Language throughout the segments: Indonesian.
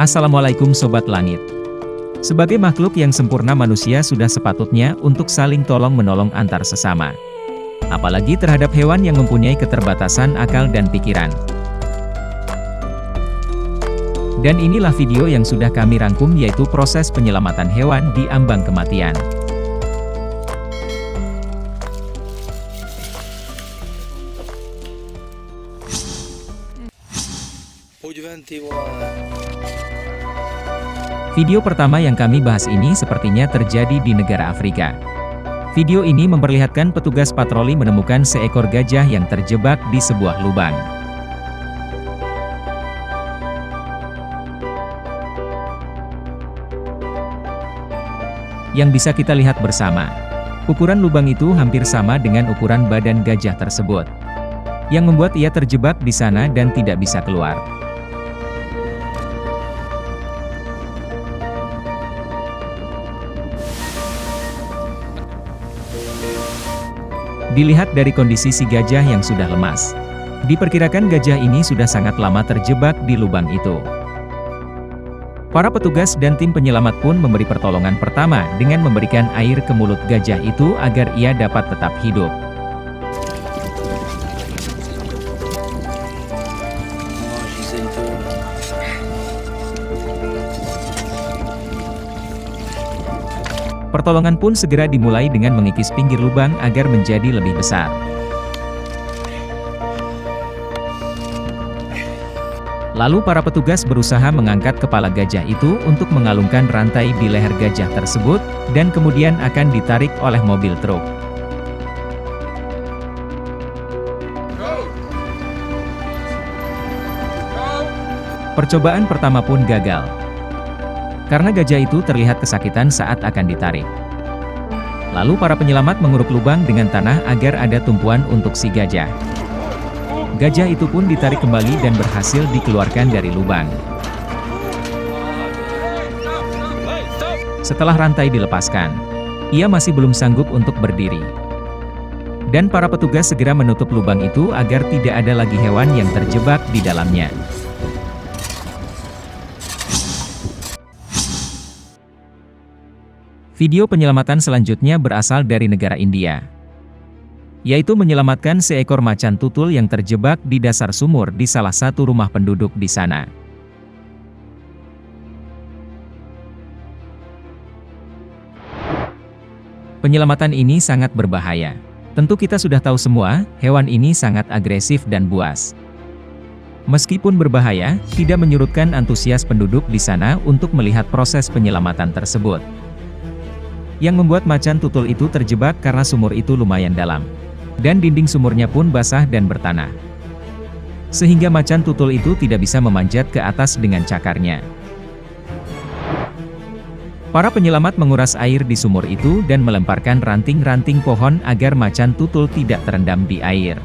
Assalamualaikum Sobat Langit. Sebagai makhluk yang sempurna manusia sudah sepatutnya untuk saling tolong-menolong antar sesama. Apalagi terhadap hewan yang mempunyai keterbatasan akal dan pikiran. Dan inilah video yang sudah kami rangkum yaitu proses penyelamatan hewan di ambang kematian. Video pertama yang kami bahas ini sepertinya terjadi di negara Afrika. Video ini memperlihatkan petugas patroli menemukan seekor gajah yang terjebak di sebuah lubang. Yang bisa kita lihat bersama, ukuran lubang itu hampir sama dengan ukuran badan gajah tersebut. Yang membuat ia terjebak di sana dan tidak bisa keluar. Dilihat dari kondisi si gajah yang sudah lemas. Diperkirakan gajah ini sudah sangat lama terjebak di lubang itu. Para petugas dan tim penyelamat pun memberi pertolongan pertama dengan memberikan air ke mulut gajah itu agar ia dapat tetap hidup. Pertolongan pun segera dimulai dengan mengikis pinggir lubang agar menjadi lebih besar. Lalu para petugas berusaha mengangkat kepala gajah itu untuk mengalungkan rantai di leher gajah tersebut, dan kemudian akan ditarik oleh mobil truk. Percobaan pertama pun gagal. Karena gajah itu terlihat kesakitan saat akan ditarik. Lalu para penyelamat menguruk lubang dengan tanah agar ada tumpuan untuk si gajah. Gajah itu pun ditarik kembali dan berhasil dikeluarkan dari lubang. Setelah rantai dilepaskan, ia masih belum sanggup untuk berdiri. Dan para petugas segera menutup lubang itu agar tidak ada lagi hewan yang terjebak di dalamnya. Video penyelamatan selanjutnya berasal dari negara India. Yaitu menyelamatkan seekor macan tutul yang terjebak di dasar sumur di salah satu rumah penduduk di sana. Penyelamatan ini sangat berbahaya. Tentu kita sudah tahu semua, hewan ini sangat agresif dan buas. Meskipun berbahaya, tidak menyurutkan antusias penduduk di sana untuk melihat proses penyelamatan tersebut yang membuat macan tutul itu terjebak karena sumur itu lumayan dalam. Dan dinding sumurnya pun basah dan bertanah. Sehingga macan tutul itu tidak bisa memanjat ke atas dengan cakarnya. Para penyelamat menguras air di sumur itu dan melemparkan ranting-ranting pohon agar macan tutul tidak terendam di air.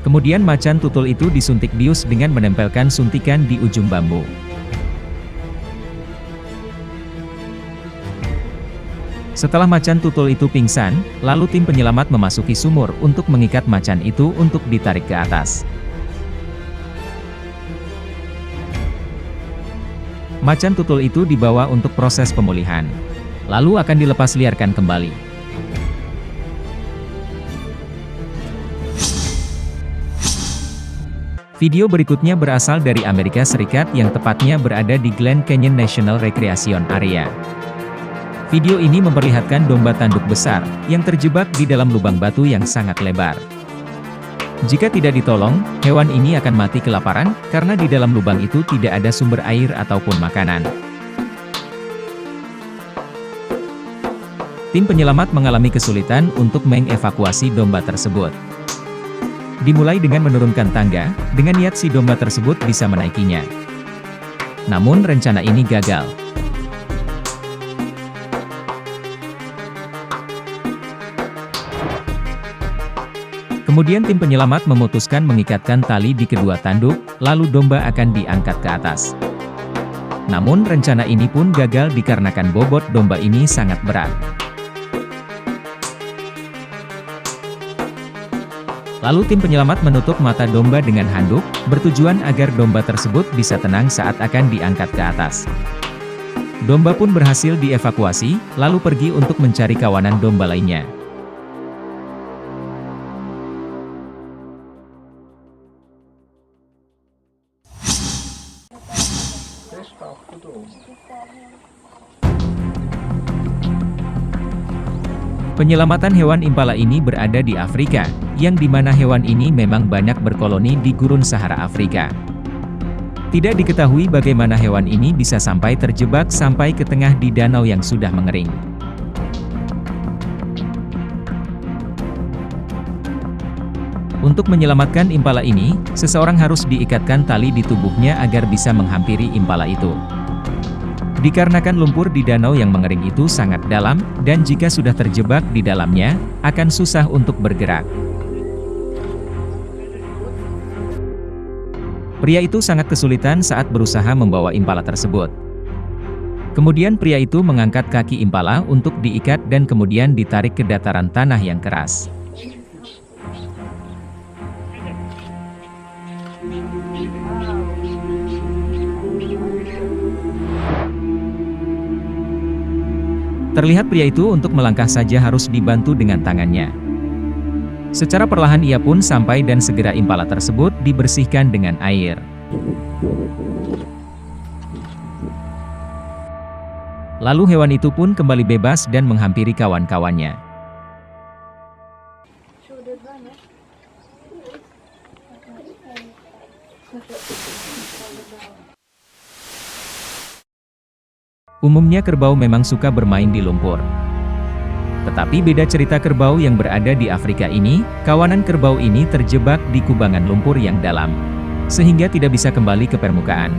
Kemudian macan tutul itu disuntik bius dengan menempelkan suntikan di ujung bambu. Setelah macan tutul itu pingsan, lalu tim penyelamat memasuki sumur untuk mengikat macan itu untuk ditarik ke atas. Macan tutul itu dibawa untuk proses pemulihan. Lalu akan dilepas liarkan kembali. Video berikutnya berasal dari Amerika Serikat yang tepatnya berada di Glen Canyon National Recreation Area. Video ini memperlihatkan domba tanduk besar, yang terjebak di dalam lubang batu yang sangat lebar. Jika tidak ditolong, hewan ini akan mati kelaparan, karena di dalam lubang itu tidak ada sumber air ataupun makanan. Tim penyelamat mengalami kesulitan untuk mengevakuasi domba tersebut. Dimulai dengan menurunkan tangga, dengan niat si domba tersebut bisa menaikinya. Namun rencana ini gagal. Kemudian tim penyelamat memutuskan mengikatkan tali di kedua tanduk, lalu domba akan diangkat ke atas. Namun rencana ini pun gagal dikarenakan bobot domba ini sangat berat. Lalu tim penyelamat menutup mata domba dengan handuk, bertujuan agar domba tersebut bisa tenang saat akan diangkat ke atas. Domba pun berhasil dievakuasi, lalu pergi untuk mencari kawanan domba lainnya. Penyelamatan hewan impala ini berada di Afrika, yang di mana hewan ini memang banyak berkoloni di gurun Sahara Afrika. Tidak diketahui bagaimana hewan ini bisa sampai terjebak sampai ke tengah di danau yang sudah mengering. Untuk menyelamatkan impala ini, seseorang harus diikatkan tali di tubuhnya agar bisa menghampiri impala itu. Dikarenakan lumpur di danau yang mengering itu sangat dalam, dan jika sudah terjebak di dalamnya, akan susah untuk bergerak. Pria itu sangat kesulitan saat berusaha membawa impala tersebut. Kemudian pria itu mengangkat kaki impala untuk diikat dan kemudian ditarik ke dataran tanah yang keras. Terlihat pria itu untuk melangkah saja harus dibantu dengan tangannya. Secara perlahan ia pun sampai dan segera impala tersebut dibersihkan dengan air. Lalu hewan itu pun kembali bebas dan menghampiri kawan-kawannya. Umumnya kerbau memang suka bermain di lumpur. Tetapi beda cerita kerbau yang berada di Afrika ini, kawanan kerbau ini terjebak di kubangan lumpur yang dalam. Sehingga tidak bisa kembali ke permukaan.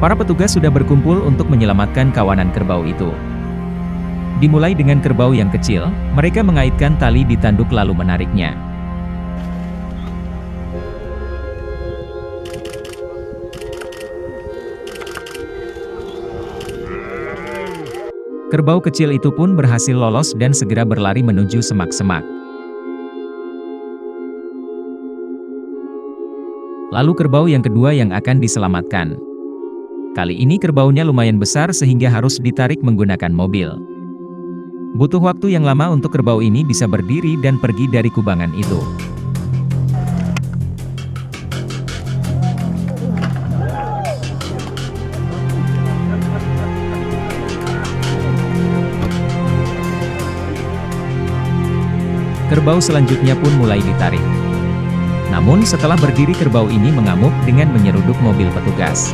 Para petugas sudah berkumpul untuk menyelamatkan kawanan kerbau itu. Dimulai dengan kerbau yang kecil, mereka mengaitkan tali di tanduk lalu menariknya. Kerbau kecil itu pun berhasil lolos dan segera berlari menuju semak-semak. Lalu kerbau yang kedua yang akan diselamatkan. Kali ini kerbaunya lumayan besar sehingga harus ditarik menggunakan mobil. Butuh waktu yang lama untuk kerbau ini bisa berdiri dan pergi dari kubangan itu. Kerbau selanjutnya pun mulai ditarik. Namun setelah berdiri kerbau ini mengamuk dengan menyeruduk mobil petugas.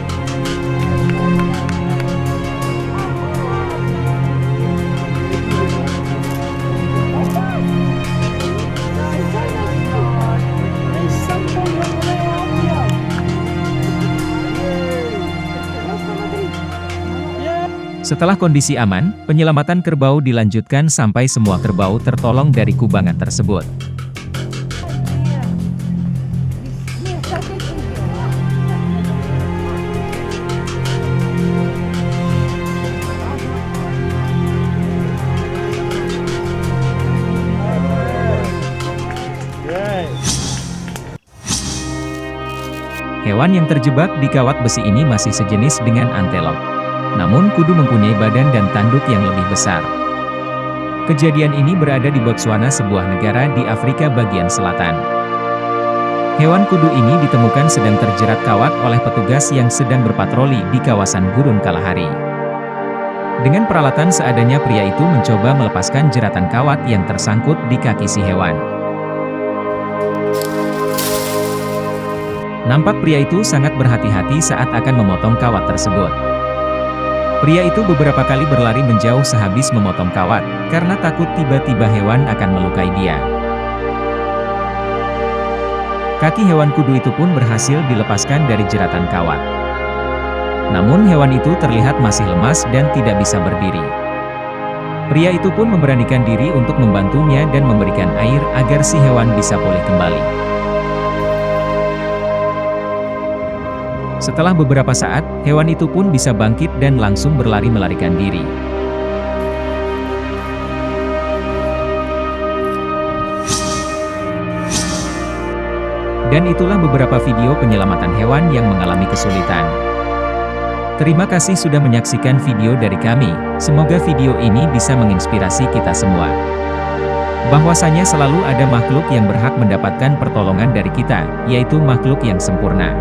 Setelah kondisi aman, penyelamatan kerbau dilanjutkan sampai semua kerbau tertolong dari kubangan tersebut. Hewan yang terjebak di kawat besi ini masih sejenis dengan antelop namun kudu mempunyai badan dan tanduk yang lebih besar. Kejadian ini berada di Botswana sebuah negara di Afrika bagian selatan. Hewan kudu ini ditemukan sedang terjerat kawat oleh petugas yang sedang berpatroli di kawasan Gurun Kalahari. Dengan peralatan seadanya pria itu mencoba melepaskan jeratan kawat yang tersangkut di kaki si hewan. Nampak pria itu sangat berhati-hati saat akan memotong kawat tersebut. Pria itu beberapa kali berlari menjauh sehabis memotong kawat, karena takut tiba-tiba hewan akan melukai dia. Kaki hewan kudu itu pun berhasil dilepaskan dari jeratan kawat. Namun hewan itu terlihat masih lemas dan tidak bisa berdiri. Pria itu pun memberanikan diri untuk membantunya dan memberikan air agar si hewan bisa pulih kembali. Setelah beberapa saat, hewan itu pun bisa bangkit dan langsung berlari melarikan diri. Dan itulah beberapa video penyelamatan hewan yang mengalami kesulitan. Terima kasih sudah menyaksikan video dari kami, semoga video ini bisa menginspirasi kita semua. Bahwasanya selalu ada makhluk yang berhak mendapatkan pertolongan dari kita, yaitu makhluk yang sempurna.